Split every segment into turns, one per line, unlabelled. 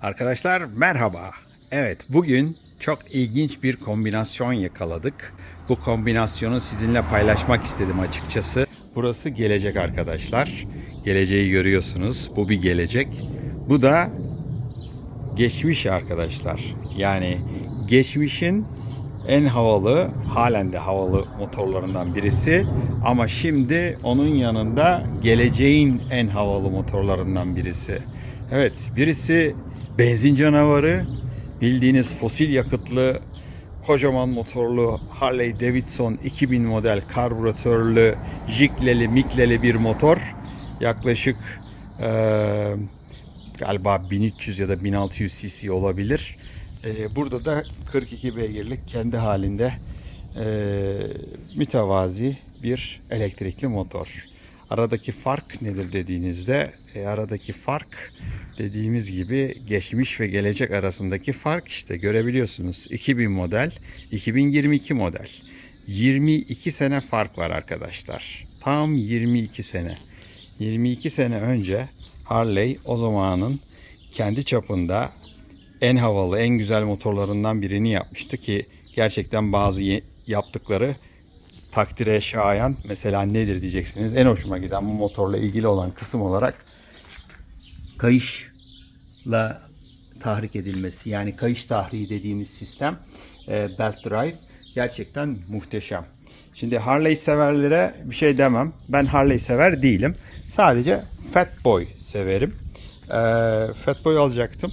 Arkadaşlar merhaba. Evet bugün çok ilginç bir kombinasyon yakaladık. Bu kombinasyonu sizinle paylaşmak istedim açıkçası. Burası gelecek arkadaşlar. Geleceği görüyorsunuz. Bu bir gelecek. Bu da geçmiş arkadaşlar. Yani geçmişin en havalı, halen de havalı motorlarından birisi. Ama şimdi onun yanında geleceğin en havalı motorlarından birisi. Evet, birisi benzin canavarı, bildiğiniz fosil yakıtlı kocaman motorlu Harley Davidson 2000 model karbüratörlü, jikleli, mikleli bir motor. Yaklaşık eee galiba 1300 ya da 1600 cc olabilir. Ee, burada da 42 beygirlik kendi halinde e, mütevazi bir elektrikli motor. Aradaki fark nedir dediğinizde e, aradaki fark dediğimiz gibi geçmiş ve gelecek arasındaki fark işte görebiliyorsunuz. 2000 model, 2022 model. 22 sene fark var arkadaşlar. Tam 22 sene. 22 sene önce Harley o zamanın kendi çapında en havalı, en güzel motorlarından birini yapmıştı ki gerçekten bazı yaptıkları takdire şayan. Mesela nedir diyeceksiniz. En hoşuma giden bu motorla ilgili olan kısım olarak kayışla tahrik edilmesi. Yani kayış tahriği dediğimiz sistem e, belt drive gerçekten muhteşem. Şimdi Harley severlere bir şey demem. Ben Harley sever değilim. Sadece Fat Boy severim. E, Fat Boy alacaktım.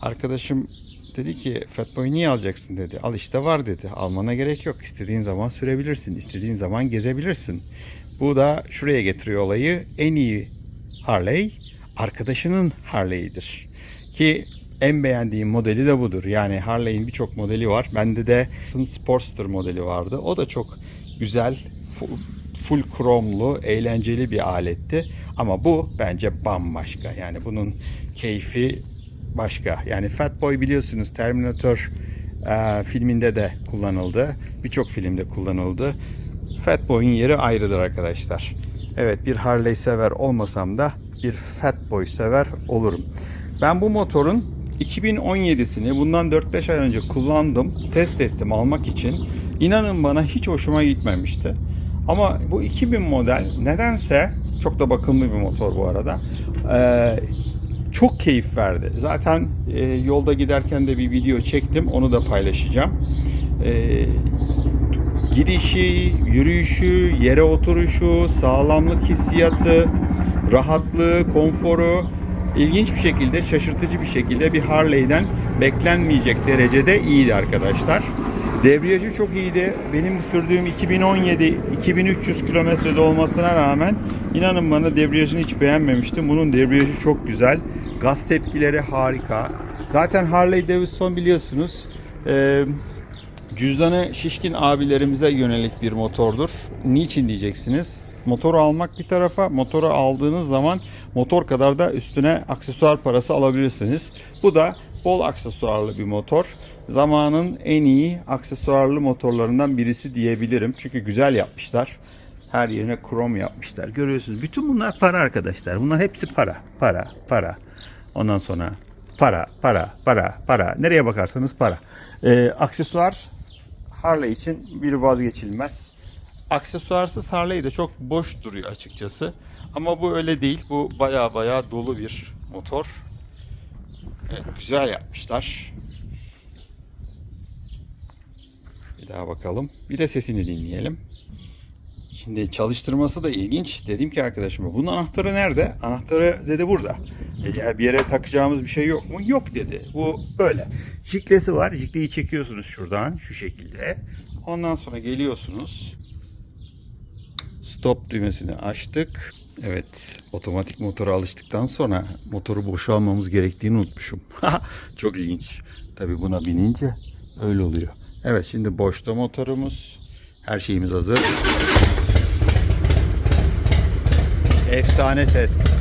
Arkadaşım dedi ki Fat Boy niye alacaksın dedi. Al işte var dedi. Almana gerek yok. İstediğin zaman sürebilirsin. İstediğin zaman gezebilirsin. Bu da şuraya getiriyor olayı. En iyi Harley arkadaşının Harley'idir. Ki en beğendiğim modeli de budur. Yani Harley'in birçok modeli var. Bende de Sportster modeli vardı. O da çok güzel, fu- full kromlu, eğlenceli bir aletti. Ama bu bence bambaşka. Yani bunun keyfi başka. Yani Fat Boy biliyorsunuz Terminator e, filminde de kullanıldı. Birçok filmde kullanıldı. Fat Boy'un yeri ayrıdır arkadaşlar. Evet bir Harley sever olmasam da bir Fat Boy sever olurum. Ben bu motorun 2017'sini bundan 4-5 ay önce kullandım. Test ettim almak için. İnanın bana hiç hoşuma gitmemişti. Ama bu 2000 model nedense çok da bakımlı bir motor bu arada. Ee, çok keyif verdi. Zaten e, yolda giderken de bir video çektim. Onu da paylaşacağım. Ee, girişi, yürüyüşü, yere oturuşu, sağlamlık hissiyatı, rahatlığı, konforu ilginç bir şekilde, şaşırtıcı bir şekilde bir Harley'den beklenmeyecek derecede iyiydi arkadaşlar. Debriyajı çok iyiydi. Benim sürdüğüm 2017 2300 kilometrede olmasına rağmen inanın bana debriyajını hiç beğenmemiştim. Bunun debriyajı çok güzel. Gaz tepkileri harika. Zaten Harley Davidson biliyorsunuz e, cüzdanı şişkin abilerimize yönelik bir motordur. Niçin diyeceksiniz? Motoru almak bir tarafa, motoru aldığınız zaman motor kadar da üstüne aksesuar parası alabilirsiniz. Bu da bol aksesuarlı bir motor. Zamanın en iyi aksesuarlı motorlarından birisi diyebilirim. Çünkü güzel yapmışlar. Her yerine krom yapmışlar. Görüyorsunuz. Bütün bunlar para arkadaşlar. Bunlar hepsi para. Para, para. Ondan sonra para, para, para, para. Nereye bakarsanız para. Ee, aksesuar Harley için bir vazgeçilmez. Aksesuarsız Harley de çok boş duruyor açıkçası. Ama bu öyle değil. Bu baya baya dolu bir motor. Evet, güzel yapmışlar. Bir daha bakalım. Bir de sesini dinleyelim. Şimdi çalıştırması da ilginç. Dedim ki arkadaşıma bunun anahtarı nerede? Anahtarı dedi burada. E, bir yere takacağımız bir şey yok mu? Yok dedi. Bu böyle. Jiklesi var. Jikleyi çekiyorsunuz şuradan şu şekilde. Ondan sonra geliyorsunuz. Stop düğmesini açtık. Evet, otomatik motora alıştıktan sonra motoru boşalmamız gerektiğini unutmuşum. Çok ilginç. Tabii buna binince öyle oluyor. Evet, şimdi boşta motorumuz. Her şeyimiz hazır. Efsane ses.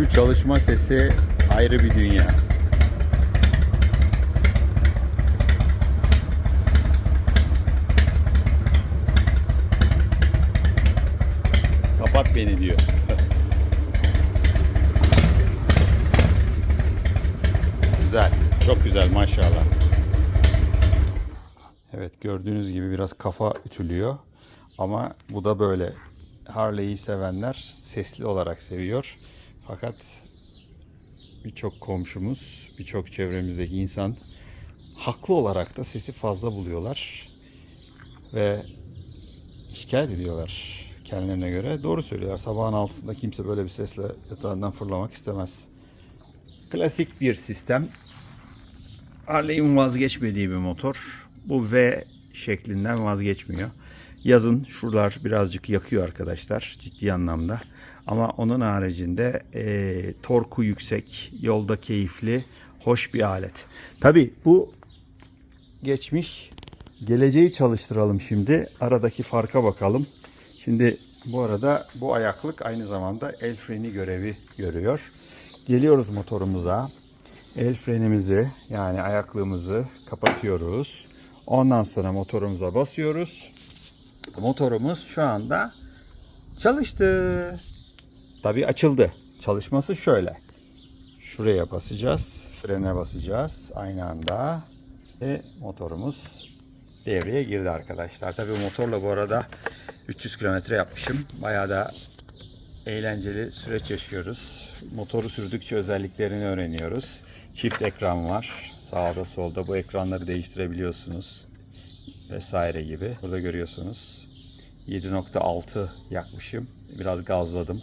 Şu sesi ayrı bir dünya. Kapat beni diyor. güzel. Çok güzel maşallah. Evet gördüğünüz gibi biraz kafa ütülüyor. Ama bu da böyle. Harley'i sevenler sesli olarak seviyor. Fakat birçok komşumuz, birçok çevremizdeki insan haklı olarak da sesi fazla buluyorlar. Ve şikayet ediyorlar kendilerine göre. Doğru söylüyorlar. Sabahın altısında kimse böyle bir sesle yatağından fırlamak istemez. Klasik bir sistem. Harley'in vazgeçmediği bir motor. Bu V şeklinden vazgeçmiyor. Yazın şuralar birazcık yakıyor arkadaşlar ciddi anlamda. Ama onun haricinde e, torku yüksek, yolda keyifli, hoş bir alet. Tabi bu geçmiş, geleceği çalıştıralım şimdi. Aradaki farka bakalım. Şimdi bu arada bu ayaklık aynı zamanda el freni görevi görüyor. Geliyoruz motorumuza. El frenimizi yani ayaklığımızı kapatıyoruz. Ondan sonra motorumuza basıyoruz. Motorumuz şu anda çalıştı. Tabii açıldı. Çalışması şöyle. Şuraya basacağız. Frene basacağız aynı anda. Ve motorumuz devreye girdi arkadaşlar. Tabii motorla bu arada 300 kilometre yapmışım. Bayağı da eğlenceli süreç yaşıyoruz. Motoru sürdükçe özelliklerini öğreniyoruz. Çift ekran var. Sağda solda bu ekranları değiştirebiliyorsunuz. Vesaire gibi. Burada görüyorsunuz. 7.6 yakmışım. Biraz gazladım.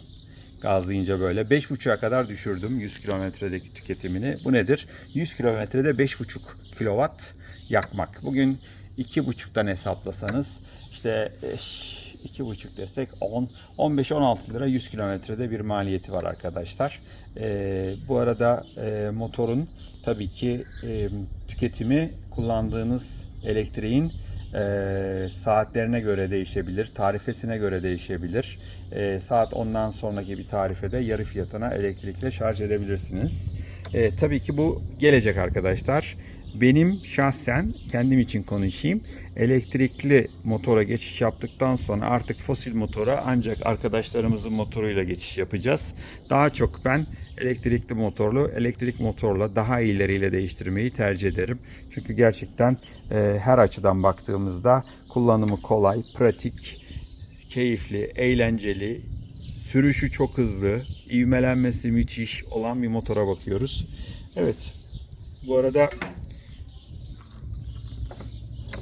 Gazlayınca böyle 5.5'a kadar düşürdüm 100 kilometredeki tüketimini. Bu nedir? 100 kilometrede 5.5 kilowatt yakmak. Bugün 2.5'tan hesaplasanız işte eh, 2,5 desek 10, 15-16 lira 100 kilometrede bir maliyeti var arkadaşlar. Ee, bu arada e, motorun tabii ki e, tüketimi kullandığınız elektriğin e, saatlerine göre değişebilir, tarifesine göre değişebilir. E, saat ondan sonraki bir tarifede yarı fiyatına elektrikle şarj edebilirsiniz. E, tabii ki bu gelecek arkadaşlar. Benim şahsen kendim için konuşayım. Elektrikli motora geçiş yaptıktan sonra artık fosil motora ancak arkadaşlarımızın motoruyla geçiş yapacağız. Daha çok ben elektrikli motorlu, elektrik motorla daha ileriyle değiştirmeyi tercih ederim. Çünkü gerçekten e, her açıdan baktığımızda kullanımı kolay, pratik, keyifli, eğlenceli, sürüşü çok hızlı, ivmelenmesi müthiş olan bir motora bakıyoruz. Evet. Bu arada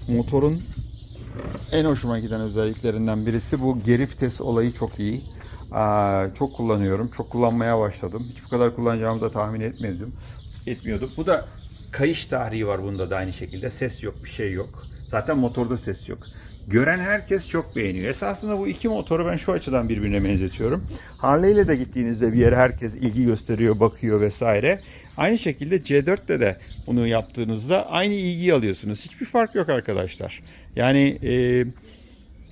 motorun en hoşuma giden özelliklerinden birisi bu geri vites olayı çok iyi. Aa, çok kullanıyorum. Çok kullanmaya başladım. Hiç bu kadar kullanacağımı da tahmin etmiyordum. Etmiyordum. Bu da kayış tarihi var bunda da aynı şekilde. Ses yok, bir şey yok. Zaten motorda ses yok. Gören herkes çok beğeniyor. Esasında bu iki motoru ben şu açıdan birbirine benzetiyorum. Harley ile de gittiğinizde bir yere herkes ilgi gösteriyor, bakıyor vesaire. Aynı şekilde C4'te de bunu yaptığınızda aynı ilgiyi alıyorsunuz. Hiçbir fark yok arkadaşlar. Yani e,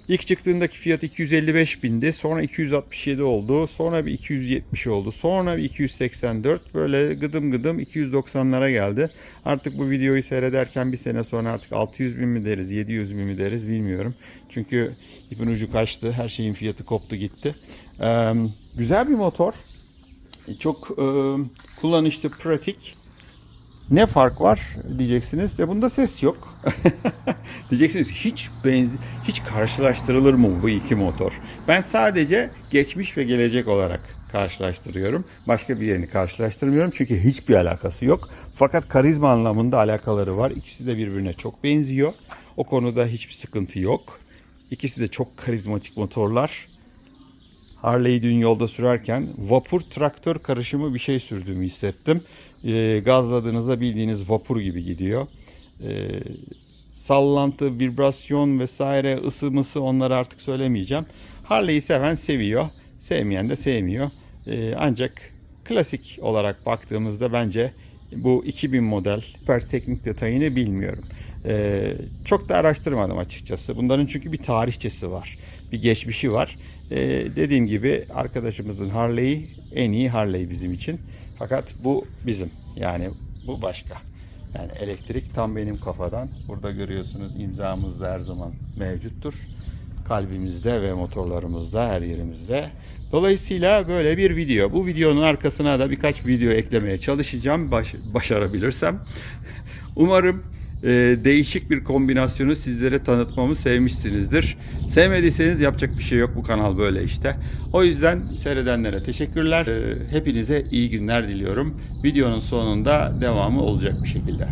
ilk çıktığındaki fiyat 255 bindi. Sonra 267 oldu. Sonra bir 270 oldu. Sonra bir 284. Böyle gıdım gıdım 290'lara geldi. Artık bu videoyu seyrederken bir sene sonra artık 600 bin mi deriz 700 bin mi deriz bilmiyorum. Çünkü ipin ucu kaçtı. Her şeyin fiyatı koptu gitti. Ee, güzel bir motor. Çok e, kullanışlı, pratik. Ne fark var diyeceksiniz. Ya bunda ses yok. diyeceksiniz hiç benzi hiç karşılaştırılır mı bu iki motor? Ben sadece geçmiş ve gelecek olarak karşılaştırıyorum. Başka bir yerini karşılaştırmıyorum çünkü hiçbir alakası yok. Fakat karizma anlamında alakaları var. İkisi de birbirine çok benziyor. O konuda hiçbir sıkıntı yok. İkisi de çok karizmatik motorlar. Harley'i dün yolda sürerken vapur traktör karışımı bir şey sürdüğümü hissettim. E, gazladığınızda bildiğiniz vapur gibi gidiyor. E, sallantı, vibrasyon vesaire ısı onları artık söylemeyeceğim. Harley'i seven seviyor. Sevmeyen de sevmiyor. E, ancak klasik olarak baktığımızda bence bu 2000 model süper teknik detayını bilmiyorum. Ee, çok da araştırmadım açıkçası. Bunların çünkü bir tarihçesi var. Bir geçmişi var. Ee, dediğim gibi arkadaşımızın Harley'i en iyi Harley bizim için. Fakat bu bizim. Yani bu başka. Yani elektrik tam benim kafadan. Burada görüyorsunuz imzamız da her zaman mevcuttur. Kalbimizde ve motorlarımızda her yerimizde. Dolayısıyla böyle bir video. Bu videonun arkasına da birkaç video eklemeye çalışacağım. Baş- başarabilirsem. Umarım e, değişik bir kombinasyonu sizlere tanıtmamı sevmişsinizdir. Sevmediyseniz yapacak bir şey yok. Bu kanal böyle işte. O yüzden seyredenlere teşekkürler. E, hepinize iyi günler diliyorum. Videonun sonunda devamı olacak bir şekilde.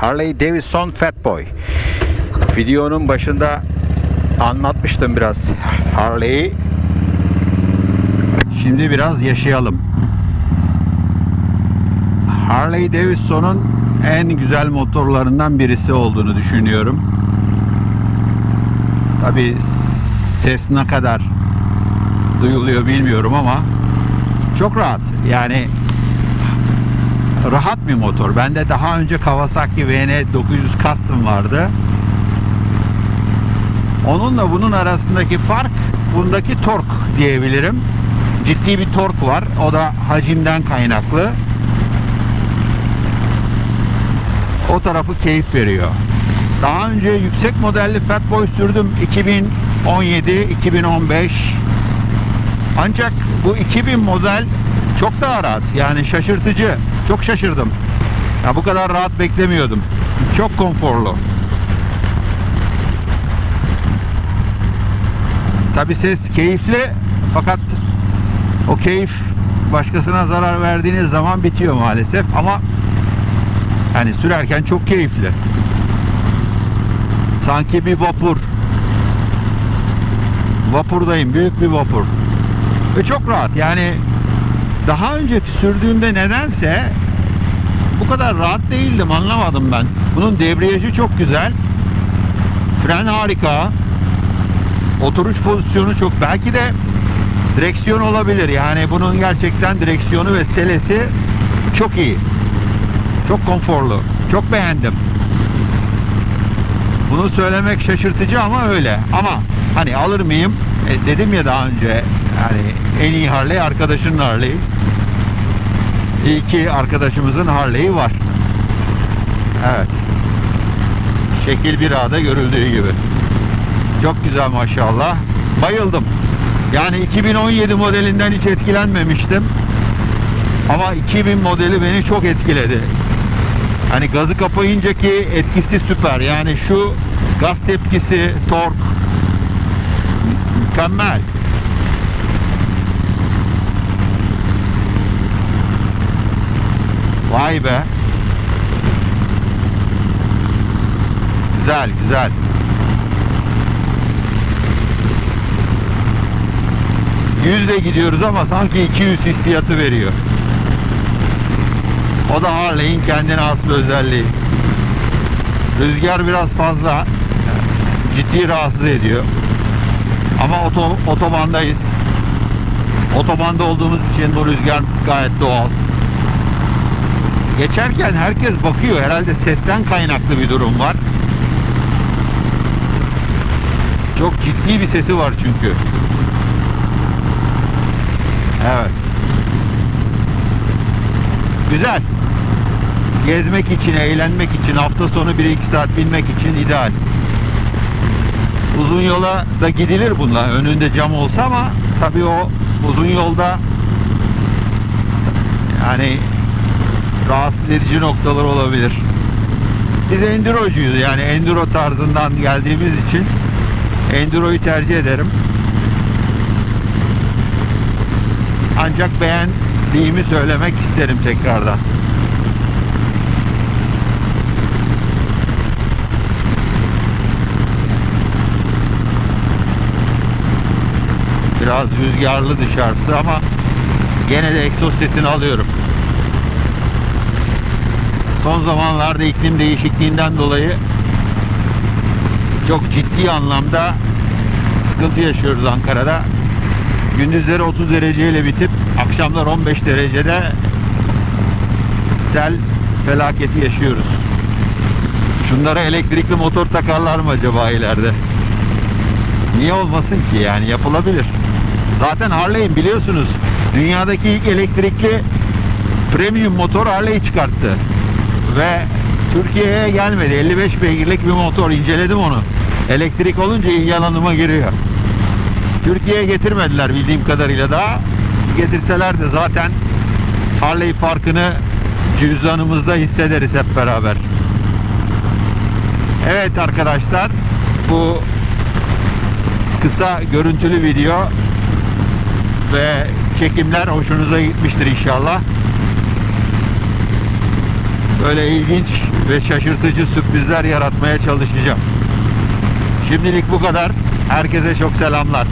Harley Davidson Fatboy. Videonun başında anlatmıştım biraz Harley'i. Şimdi biraz yaşayalım. Harley Davidson'un en güzel motorlarından birisi olduğunu düşünüyorum. Tabi ses ne kadar duyuluyor bilmiyorum ama çok rahat. Yani rahat bir motor. Bende daha önce Kawasaki VN 900 Custom vardı. Onunla bunun arasındaki fark bundaki tork diyebilirim. Ciddi bir tork var. O da hacimden kaynaklı. O tarafı keyif veriyor. Daha önce yüksek modelli Fatboy sürdüm 2017, 2015. Ancak bu 2000 model çok daha rahat. Yani şaşırtıcı. Çok şaşırdım. Ya bu kadar rahat beklemiyordum. Çok konforlu. Tabi ses keyifli fakat o keyif başkasına zarar verdiğiniz zaman bitiyor maalesef ama yani sürerken çok keyifli. Sanki bir vapur. Vapurdayım. Büyük bir vapur. Ve çok rahat. Yani daha önceki sürdüğümde nedense bu kadar rahat değildim. Anlamadım ben. Bunun debriyajı çok güzel. Fren harika. Oturuş pozisyonu çok. Belki de direksiyon olabilir. Yani bunun gerçekten direksiyonu ve selesi çok iyi. Çok konforlu. Çok beğendim. Bunu söylemek şaşırtıcı ama öyle. Ama hani alır mıyım? E, dedim ya daha önce yani en iyi Harley arkadaşının Harley. İyi ki arkadaşımızın Harley'i var. Evet. Şekil bir ağda görüldüğü gibi. Çok güzel maşallah. Bayıldım. Yani 2017 modelinden hiç etkilenmemiştim. Ama 2000 modeli beni çok etkiledi. Hani gazı kapayıncaki etkisi süper. Yani şu gaz tepkisi, tork mükemmel. Vay be. Güzel, güzel. Yüzle gidiyoruz ama sanki 200 hissiyatı veriyor. O da Harley'in kendine has bir özelliği. Rüzgar biraz fazla. Ciddi rahatsız ediyor. Ama oto, otobandayız. Otobanda olduğumuz için bu rüzgar gayet doğal. Geçerken herkes bakıyor. Herhalde sesten kaynaklı bir durum var. Çok ciddi bir sesi var çünkü. Evet. Güzel. Gezmek için, eğlenmek için, hafta sonu 1-2 saat binmek için ideal. Uzun yola da gidilir bununla. Önünde cam olsa ama tabii o uzun yolda yani rahatsız edici noktalar olabilir. Biz endurocuyuz yani enduro tarzından geldiğimiz için enduroyu tercih ederim. Ancak beğendiğimi söylemek isterim tekrardan. Biraz rüzgarlı dışarısı ama gene de egzoz sesini alıyorum. Son zamanlarda iklim değişikliğinden dolayı çok ciddi anlamda sıkıntı yaşıyoruz Ankara'da. Gündüzleri 30 dereceyle bitip akşamlar 15 derecede sel felaketi yaşıyoruz. Şunlara elektrikli motor takarlar mı acaba ileride? Niye olmasın ki yani yapılabilir. Zaten Harley'in biliyorsunuz dünyadaki ilk elektrikli premium motor Harley çıkarttı. Ve Türkiye'ye gelmedi. 55 beygirlik bir motor. inceledim onu. Elektrik olunca ilgi alanıma giriyor. Türkiye'ye getirmediler bildiğim kadarıyla daha. Getirseler de zaten Harley farkını cüzdanımızda hissederiz hep beraber. Evet arkadaşlar bu kısa görüntülü video ve çekimler hoşunuza gitmiştir inşallah. Böyle ilginç ve şaşırtıcı sürprizler yaratmaya çalışacağım. Şimdilik bu kadar. Herkese çok selamlar.